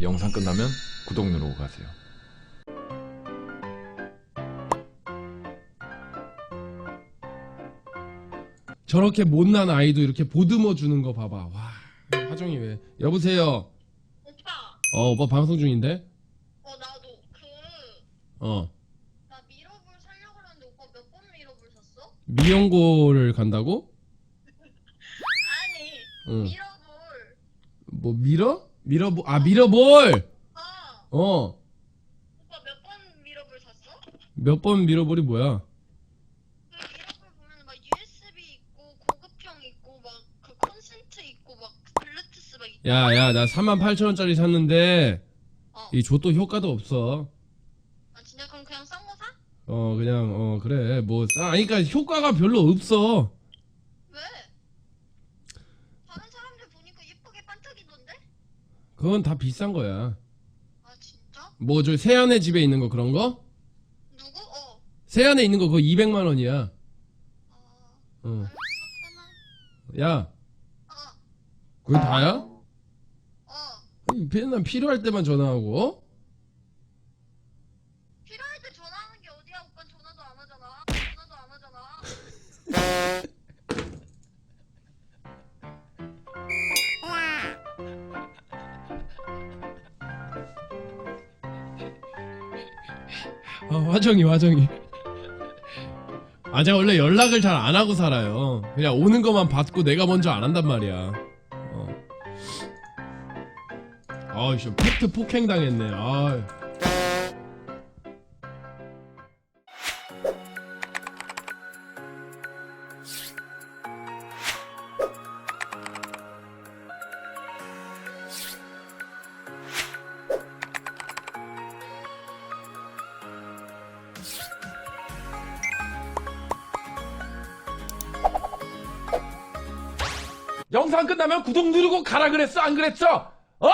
영상 끝나면 구독 누르고 가세요. 저렇게 못난 아이도 이렇게 보듬어 주는 거 봐봐. 와, 하정이 왜? 여보세요. 오빠, 어, 오빠 방송 중인데? 어 나도 그나 어. 미러볼 살려고 그랬는데 오빠 몇 번 미러볼 샀어? 미연고를 간다고? 아니 응. 미러볼 뭐 밀어? 밀어볼 아 밀어볼. 아 어. 오빠 몇 번 미러볼 샀어? 몇 번 밀어볼이 뭐야? 그 미러볼 보면 막 USB 있고 고급형 있고 막 그 콘센트 있고 막 블루투스 막 있고 야, 야, 나 38,000원짜리 샀는데 어. 이 줬도 효과도 없어. 아 진짜 그럼 그냥 싼 거 사? 어, 그냥 어 그래. 뭐 싸. 아니 그러니까 효과가 별로 없어. 왜? 다른 사람들 보니까 예쁘게 반짝이던데? 그건 다 비싼 거야. 아 진짜? 뭐 저 세안의 집에 있는 거 그런 거? 누구? 어. 세안에 있는 거 그거 200만 원이야. 아 어. 그만. 야, 어. 그게 다야? 어. 아니, 맨날 필요할 때만 전화하고. 어? 필요할 때 전화하는 게 어디야? 오빠 전화도 안 하잖아. 전화도 안 어, 화정이, 화정이. 아, 제가 원래 연락을 잘 안 하고 살아요. 그냥 오는 것만 받고 내가 먼저 안 한단 말이야. 어. 아, 씨, 팩트 폭행 당했네. 아. 영상 끝나면 구독 누르고 가라 그랬어? 안 그랬어? 어?